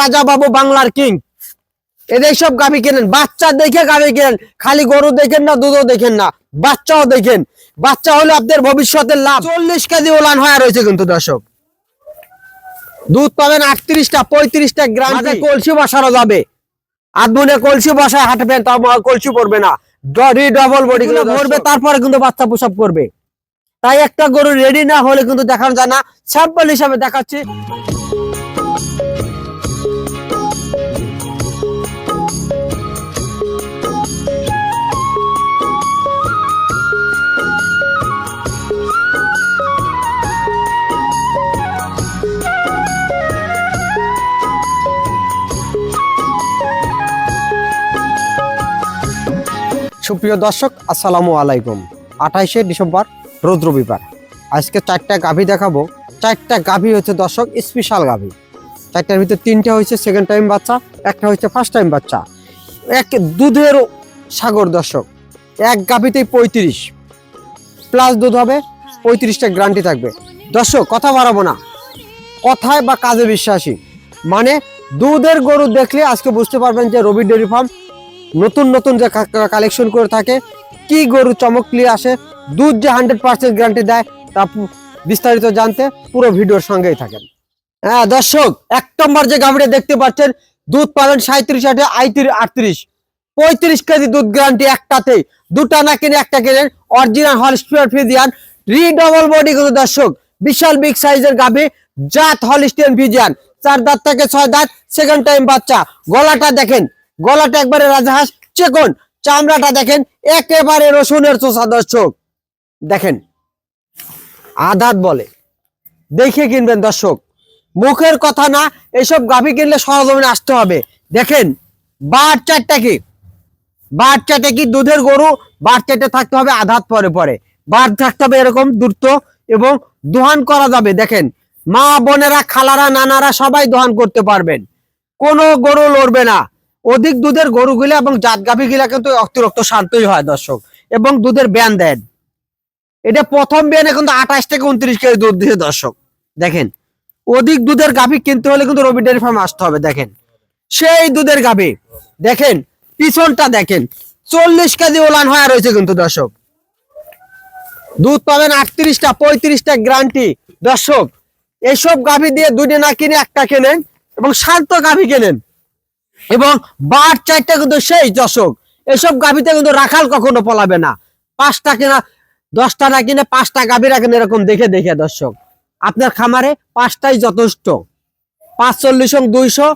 রাজা বাবু বাংলার কিং। এদের সব গাভি কেনেন? বাচ্চা দেখে গাভি কেনেন? খালি গরু দেখেন না দুধও দেখেন না বাচ্চাও দেখেন। বাচ্চা হলে আপনার ভবিষ্যতের লাভ। চল্লিশ কেজি ওলান হয়ে রয়েছে কিন্তু দর্শক। দুধ পাবেন আটত্রিশটা পঁয়ত্রিশটা গ্রাম। কলসি বসানো যাবে। আধমনে কলসি বসায় হাঁটবেন তার কলসি পড়বে না। ডরি ডবল বডি গুলো ভরবে তারপরে কিন্তু বাচ্চা প্রসব করবে। তাই একটা গরু রেডি না হলে কিন্তু দেখানো যায় না। স্যাম্পল হিসাবে দেখাচ্ছি। সুপ্রিয় দর্শক, আসসালামু আলাইকুম। আঠাইশে ডিসেম্বর রোদ রবিবার আজকে চারটা গাভী দেখাবো। চারটা গাভী হচ্ছে দর্শক স্পেশাল গাভী। চারটার ভিতরে তিনটা হয়েছে সেকেন্ড টাইম বাচ্চা, একটা হচ্ছে ফার্স্ট টাইম বাচ্চা। এক দুধের সাগর দর্শক, এক গাভীতেই পঁয়ত্রিশ। প্লাস দুধ হবে, পঁয়ত্রিশটা গ্যারান্টি থাকবে। দর্শক, কথা বাড়াবো না। কথায় বা কাজে বিশ্বাসী। মানে দুধের গরু দেখলে আজকে বুঝতে পারবেন যে রবি ডেয়ারি ফার্ম নতুন নতুন যে কালেকশন করে থাকে, কি গরু চমক নিয়ে আসে, দুধ যে হান্ড্রেড পার্সেন্ট গ্যারান্টি দেয়, তা বিস্তারিত জানতে পুরো ভিডিওর সঙ্গেই থাকেন। হ্যাঁ দর্শক, এক নম্বর যে গাভীটা দেখতে পাচ্ছেন, দুধ পাবেন সাঁত্রিশ আটে আইত্রিশ আটত্রিশ। পঁয়ত্রিশ কেজি দুধ গ্যারান্টি একটাতে দুটা না কিনে একটা কিনেন অরিজিনাল হল হলস্টিয়ার ফিজিয়ান রিডবল বডি কিন্তু দর্শক, বিশাল বিগ সাইজের গাভী, জাত হলিস্টিয়ান ফিজিয়ান চার দাঁত থেকে ছয় দাঁত সেকেন্ড টাইম বাচ্চা। গলাটা দেখেন গলাটা একবারে রাজহাঁস চেকন, চামড়াটা দেখেন, একেবারে রসুনের চোষা দর্শক। দেখেন আধাত বলে। দেখে কিনবেন দর্শক। মুখের কথা না, এসব গাভী কিনলে সরজমিনে আসতে হবে। দেখেন বার চারটা কি? বার চারটা কি? দুধের গরু বার চারটে থাকতে হবে আধাত পরে পরে। বার থাকতে হবে এরকম দ্রুত এবং দোহান করা যাবে। দেখেন, মা বোনেরা, খালারা, নানারা সবাই দোহান করতে পারবেন। কোনো গরু লড়বে না। অধিক দুধের গরুগুলো এবং জাত গাভীগুলা কিন্তু অতিরিক্ত শান্তই হয় দর্শক। এবং দুধের ব্যান দেন। এটা প্রথম ব্যানে কিন্তু আঠাশ থেকে উনত্রিশ কেজি দুধ দিয়ে দর্শক। দেখেন, অধিক দুধের গাভী কিনতে হলে কিন্তু রবি ডেয়ারি ফার্ম আসতে হবে, দেখেন। সেই দুধের গাভী, দেখেন, পিছনটা দেখেন, চল্লিশ কেজি ওলান হয়ে রয়েছে কিন্তু দর্শক। দুধ পাবেন আটত্রিশটা, পঁয়ত্রিশটা গ্যারান্টি। দর্শক এইসব গাভী দিয়ে দুইটা না কিনে একটা কেনেন এবং শান্ত গাভী কেনেন। এবং বার চারটা কিন্তু সেই দশক। এসব গাভীতে কিন্তু রাখাল কখনো পলাবে না। পাঁচটা কিনা, দশটা না কিনে পাঁচটা গাভী রাখেন এরকম দেখে দেখে দর্শক। আপনার খামারে পাঁচটাই যথেষ্ট। পাঁচ চল্লিশ দুইশো,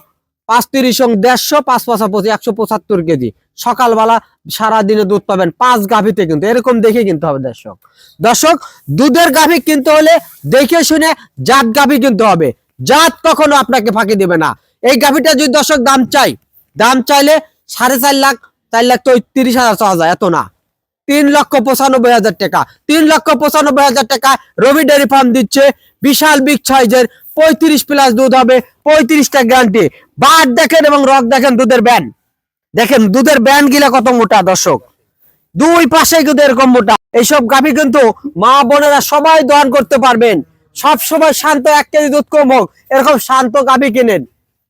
পাঁচ তিরিশ দেড়শো, পাঁচ পাঁচা পঁচিশ একশো পঁচাত্তর কেজি। সকালবেলা সারা দিনে দুধ পাবেন পাঁচ গাভীতে কিন্তু। এরকম দেখে কিনতে হবে দর্শক। দর্শক, দুধের গাভী কিনতে হলে দেখে শুনে জাত গাভী কিনতে হবে। জাত কখনো আপনাকে ফাঁকি দেবে না। এই গাভীটা যদি দর্শক দাম চাই, দাম চাইলে সাড়ে চার লাখ চার লাখ তিরিশ হাজার চাওয়া যায় এত না। তিন লক্ষ পঁচানব্বই হাজার টাকা। তিন লক্ষ পঁচানব্বই হাজার টাকা রবি ডেয়ারি ফার্ম দিচ্ছে। বিশাল বিগ সাইজের পঁয়ত্রিশ প্লাস দুধ হবে, পঁয়ত্রিশটা গ্যারান্টি। বাট দেখেন এবং রক দেখেন দুধের ব্যান। দেখেন দুধের ব্যান গিলা কত মোটা, দর্শক। দুই পাশে কিন্তু এরকম মোটা এইসব গাভী কিন্তু মা বোনেরা সবাই দহন করতে পারবেন। সব সময় শান্ত এক কেজি দুধ কম হোক, এরকম শান্ত গাভী কিনেন।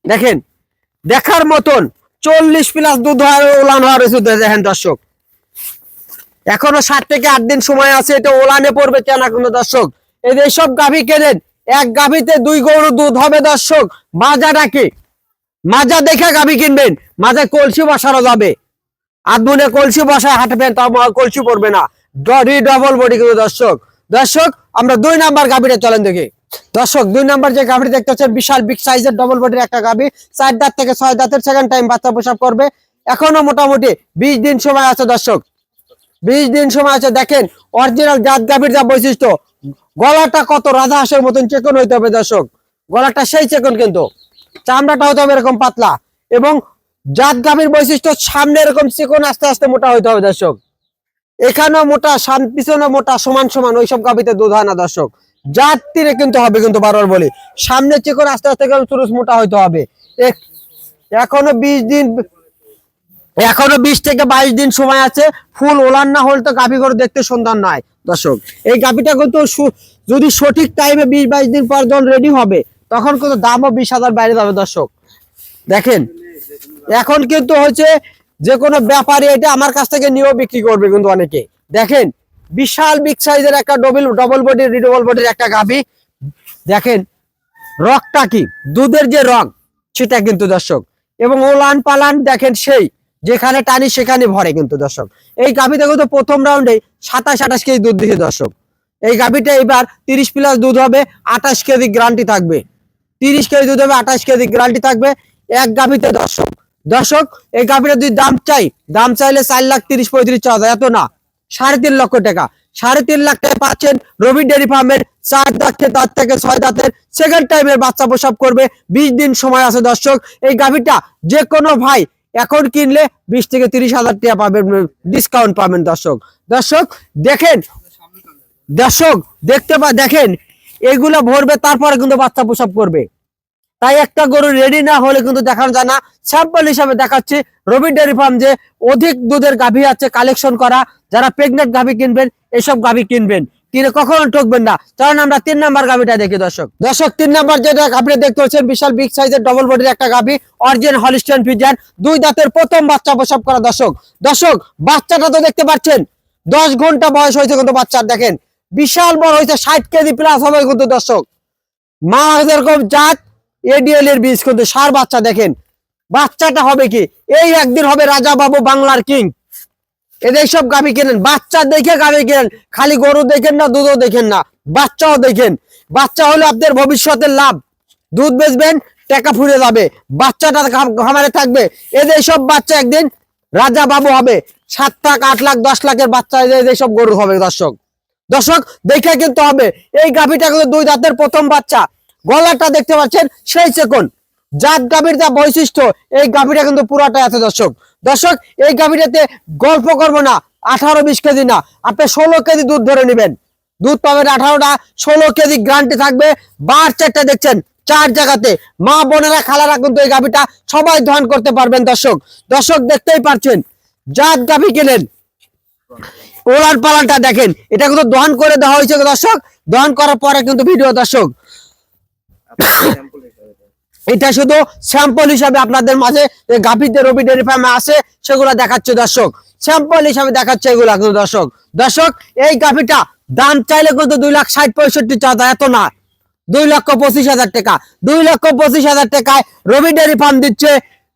দেখেন, দেখার মতন চল্লিশ প্লাস দুধ উলান হওয়ার রয়েছে দেখেন দর্শক। এখনও সাত থেকে আট দিন সময় আছে, এটা ওলানে পড়বে কেন কোনো দর্শক? এই যে সব গাভী কেনেন, এক গাভীতে দুই গরু দুধ হবে দর্শক। মাজা ডাকে। মাজা দেখে গাভী কিনবেন। মাজায় কলসি বসানো যাবে। আদমনে কলসি বসায় হাঁটবেন তা কলসি পড়বে না। ডবল বডি কিন্তু দর্শক। দর্শক, আমরা দুই নাম্বার গাভীটা চলেন দেখি। দর্শক, দুই নাম্বার যে গাভী দেখতে পাচ্ছেন, বিশাল বিগ সাইজের ডবল বডির একটা গাভী। চার দাঁত থেকে ছয় দাঁতের সেকেন্ড টাইম বাচ্চা প্রসাব করবে। এখনও মোটামুটি বিশ দিন সময় আছে দর্শক। বিশ দিন সময় আছে, দেখেন অরিজিনাল জাত গাভীর যা বৈশিষ্ট্য, গলাটা কত রাধা হাঁসের মতন চেকন হইতে হবে দর্শক। গলাটা সেই চেকন কিন্তু। চামড়াটা হতে হবে এরকম পাতলা। এবং জাত গাভীর বৈশিষ্ট্য, সামনে এরকম চিকন আস্তে আস্তে মোটা হইতে হবে দর্শক। এখানেও মোটা পিছনে মোটা, সমান সমান, ওইসব গাভীতে দুধ হয় না দর্শক। জাত তীরে কিন্তু হবে কিন্তু বারবার বলি। সামনে চিকন আস্তে আস্তে চুরুস মোটা হইতে হবে। এখনও বিশ দিন এখনও বিশ থেকে বাইশ দিন সময় আছে। ফুল ওলান না হলে তো গাভী গরু দেখতে সুন্দর নয় দর্শক, এই গাভীটা কিন্তু যদি সঠিক টাইমে বিশ বাইশ দিন পর যখন রেডি হবে, তখন কিন্তু দামও বিশ হাজার বাইরে যাবে দর্শক। দেখেন, এখন কিন্তু হচ্ছে যে কোনো ব্যাপারী এটা আমার কাছ থেকে নিয়েও বিক্রি করবে কিন্তু অনেকে। দেখেন বিশাল বিগ সাইজের একটা ডবল ডবল বডির ডবল বডির একটা গাভি। দেখেন রকটা কি? দুধের যে রং সেটা কিন্তু দর্শক। এবং ওলান পালান দেখেন সেই, যেখানে টানি সেখানে ভরে কিন্তু দর্শক। এই গাভিটা কিন্তু প্রথম রাউন্ডে সাতাশ, আঠাশ কেজি দুধ দিচ্ছে দর্শক। এই গাভিটা এবার তিরিশ প্লাস দুধ হবে, আঠাশ কেজি গ্যারান্টি থাকবে। তিরিশ কেজি দুধ হবে, আঠাশ কেজি গ্যারান্টি থাকবে এক গাভিতে দর্শক। দর্শক, এই গাভিটা যদি দাম চাই, দাম চাইলে চার লাখ তিরিশ পঁয়ত্রিশ চাওয়া যায় এত না। সাড়ে তিন লক্ষ টাকা। সাড়ে তিন লাখ টাকা পাচ্ছেন রবি ডেয়ারি ফার্মের চার দাঁতের দাঁত থেকে ছয় দাঁতের সেকেন্ড টাইমের বাচ্চা প্রসব করবে। বিশ দিন সময় আছে দর্শক, এই গাভিটা যে কোনো ভাই এখন কিনলে বিশ থেকে তিরিশ হাজার টাকা পাবেন ডিসকাউন্ট পাবেন দর্শক। দর্শক, দেখেন, দর্শক, দেখতে পা, দেখেন, এগুলো ভরবে, তারপরে কিন্তু বাচ্চা প্রসব করবে। তাই একটা গরু রেডি না হলে কিন্তু দেখানো যায় না। স্যাম্পল হিসাবে দেখাচ্ছি, রবি ডেয়ারি ফার্ম যে অধিক দুধের গাভী আছে কালেকশন করা, যারা প্রেগনেন্ট গাভী কিনবেন, এসব গাভী কিনবেন। কিনে কখনো ঠকবেন না। কারণ আমরা তিন নাম্বার গাভীটা দেখি দর্শক। দর্শক, তিন নাম্বার যেটা আপনি দেখতে পাচ্ছেন বিশাল বিগ সাইজের ডবল বডির একটা গাভী অরিজিন হলিস্টিয়ান ফিজিয়ান দুই দাঁতের প্রথম বাচ্চা প্রসব করা দর্শক। দর্শক, বাচ্চাটা তো দেখতে পাচ্ছেন, দশ ঘণ্টা বয়স হয়েছে কিন্তু বাচ্চার, দেখেন। বিশাল বড় হয়েছে, ষাট কেজি প্লাস হবে কিন্তু দর্শক। মা যেরকম জাত এডিএল এর বীজ কিন্তু সার বাচ্চা দেখেন। বাচ্চাটা হবে কি? এই একদিন হবে রাজা বাবু বাংলার কিং। এদের সব গাভি কেনেন? বাচ্চা দেখে গাভি কেনেন? খালি গরু দেখেন না, দুধও দেখেন না। বাচ্চাও দেখেন। বাচ্চা হলে আপনার ভবিষ্যতের লাভ। দুধ বেচবেন, টাকা ফুরে যাবে। বাচ্চাটা খামারে থাকবে। এদের সব বাচ্চা একদিন রাজা বাবু হবে। সাত লাখ, আট লাখ, দশ লাখের বাচ্চা এদের সব গরু হবে, দর্শক। দর্শক, দেখে কিন্তু হবে। এই গাভীটা দুই দাঁতের প্রথম বাচ্চা। গলাটা দেখতে পাচ্ছেন, সেই চেকন। জাত গাভীর যা বৈশিষ্ট্য, এই গাভীটা কিন্তু পুরাটাই আছে দর্শক। দর্শক, এই গাভীটাতে গল্প করব না, আঠারো বিশ কেজি না, আপনি ষোলো কেজি দুধ ধরে নেবেন। দুধ পাবেন আঠারোটা, ষোলো কেজি গ্রান্টি থাকবে। বার চারটা দেখছেন, চার জায়গাতে। মা বোনেরা, খালারা কিন্তু এই গাভীটা সবাই ধান করতে পারবেন দর্শক। দর্শক, দেখতেই পারছেন জাত গাভী কেনেন। ওলান পালানটা দেখেন, এটা কিন্তু দহন করে দেওয়া হয়েছে দর্শক। দহন করার পরে কিন্তু ভিডিও দর্শক। এটা শুধু স্যাম্পল হিসাবে আপনাদের মাঝে গাভীতে রবি ডেয়ারি ফার্মে আছে, সেগুলো দেখাচ্ছে দর্শক। স্যাম্পল হিসাবে দেখাচ্ছে এগুলা কিন্তু দর্শক। দর্শক, এই গাভীটা দাম চাইলে কিন্তু দুই লাখ ষাট পঁয়ষট্টি চাঁদা এত না। দুই লক্ষ পঁচিশ হাজার টাকা। দুই লক্ষ পঁচিশ হাজার টাকায় রবি ডেয়ারি ফার্ম দিচ্ছে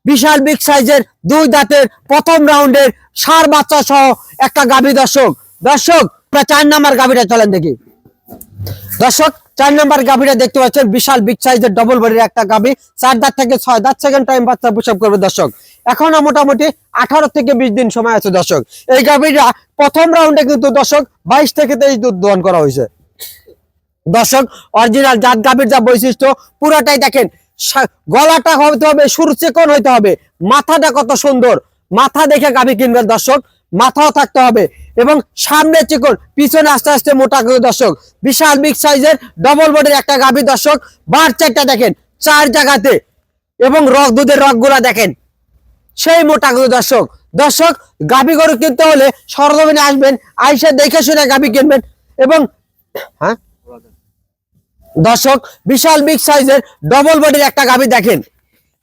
বিশাল বিগ সাইজের দুই দাঁতের প্রথম রাউন্ডের সার বাচ্চা সহ একটা গাভী দর্শক। দর্শক চার নাম্বার গাভীটা চলেন দেখি। দর্শক চার নাম্বার গাভীটা দেখতে পাচ্ছেন, বিশাল বিগ সাইজের ডবল বডির একটা গাভী। চার দাঁত থেকে ছয় দাঁত সেকেন্ড টাইম বাচ্চা প্রসব করবে দর্শক। এখনও মোটামুটি আঠারো থেকে বিশ দিন সময় আছে দর্শক। এই গাভীটা প্রথম রাউন্ডে কিন্তু দর্শক বাইশ থেকে তেইশ দুধ দহন করা হয়েছে। দর্শক অরিজিনাল জাত গাভীর যা বৈশিষ্ট্য, পুরাটাই দেখেন গলাটা হতে হবে সুর চেকন হইতে হবে। মাথাটা কত সুন্দর। মাথা দেখে গাভী কিনবেন দর্শক। মাথাও থাকতে হবে। এবং সামনে চিকন, পিছনে আস্তে আস্তে মোটা দর্শক, বিশাল বিগ সাইজের ডবল বডির একটা গাভী দর্শক বার চারটা দেখেন, চার জায়গাতে। এবং রক দুধের রকগুলা দেখেন, সেই মোটা দর্শক। দর্শক, গাভী গরু কিনতে হলে সরজমিনে আসবেন, আইসা দেখে শুনে গাভী কিনবেন। এবং হ্যাঁ? দর্শক, বিশাল বিগ সাইজের ডবল বডির একটা গাভী দেখেন।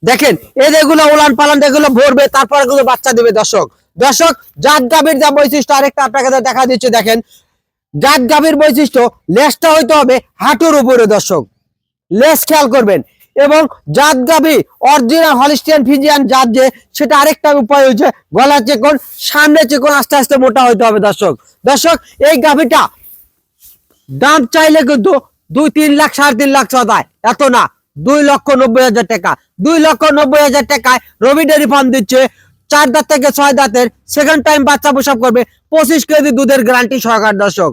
দেখেন এই যেগুলো উলান পালান এগুলো ভরবে, তারপর বাচ্চা দেবে দর্শক। দর্শক জাত গাভীর যা বৈশিষ্ট্য আরেকটা আপনাকে দেখা দিচ্ছে, দেখেন। জাত গাভীর বৈশিষ্ট্য, লেসটা হইতে হবে হাঁটুর উপরে, দর্শক। লেস খেয়াল করবেন। এবং জাত গাভী অরিজিনাল হলিস্টিয়ান ফিজিয়ান জাত যে, সেটা আরেকটা উপায় হচ্ছে গলা চেকন সামনে চেকন আস্তে আস্তে মোটা হইতে হবে, দর্শক। দর্শক, এই গাভীটা দাম চাইলে কিন্তু দুই তিন লাখ, সাড়ে তিন লাখ সদায় এত না, দুই লক্ষ নব্বই হাজার টাকা। দুই লক্ষ নব্বই হাজার টাকায় রবি ডেয়ারি ফার্ম দিচ্ছে চার দাঁত থেকে ছয় দাঁতের সেকেন্ড টাইম বাচ্চা প্রসব করবে। পঁচিশ কেজি দুধের গ্যারান্টি সহকার দর্শক।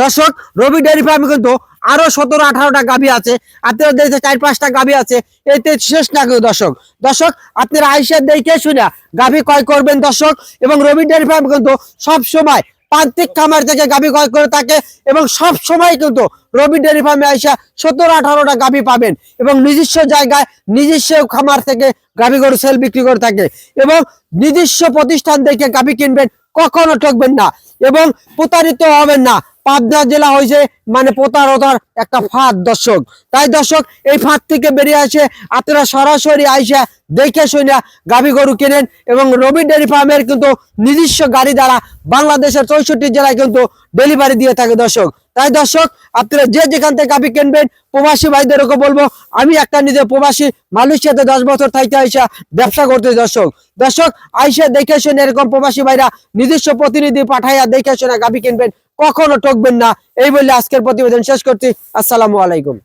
দর্শক, রবি ডেয়ারি ফার্মে কিন্তু আরও সতেরো, আঠারোটা গাভী আছে। আপনার দেখতে চার, পাঁচটা গাভী আছে, এতে শেষ না কেউ দর্শক। দর্শক, আপনারা আইসা দেখে শুনে গাভী ক্রয় করবেন দর্শক। এবং রবি ডেয়ারি ফার্ম কিন্তু সব সময় প্রান্তিক খামার থেকে গাভী ক্রয় করে থাকে এবং সব সময় কিন্তু রবি ডেয়ারি ফার্মে আইসা সতেরো, আঠারোটা গাভী পাবেন এবং নিজস্ব জায়গায় নিজস্ব খামার থেকে গাভী গরু সেল বিক্রি করে থাকে এবং নিজস্ব প্রতিষ্ঠান থেকে গাভী কিনবেন কখনো ঠকবেন না এবং প্রতারিত হবেন না। পাবনা জেলা হয়েছে মানে প্রতারতার একটা ফাঁদ, দর্শক। তাই দর্শক, এই ফাঁদ থেকে বেরিয়ে আসে আপনারা সরাসরি আইসা দেখে শুনিয়া গাভী গরু কেনেন এবং রবি ডেয়ারি ফার্মের কিন্তু নিজস্ব গাড়ি দ্বারা বাংলাদেশের চৌষট্টি জেলায় কিন্তু ডেলিভারি দিয়ে থাকে দর্শক। তাই দর্শক, আপনারা যে যেখান থেকে গাভী কিনবেন, প্রবাসী ভাইদেরকে বলব, আমি একটা নিজের প্রবাসী মালয়েশিয়াতে দশ বছর থাকতে আইসা ব্যবসা করতে দর্শক। দর্শক, আইসা দেখে শুনে এরকম প্রবাসী ভাইরা নিজস্ব প্রতিনিধি পাঠাইয়া দেখে শুনে গাভি কিনবেন, কখনো ঠকবেন না। এই বলে আজকের প্রতিবেদন শেষ করছি। আসসালামু আলাইকুম।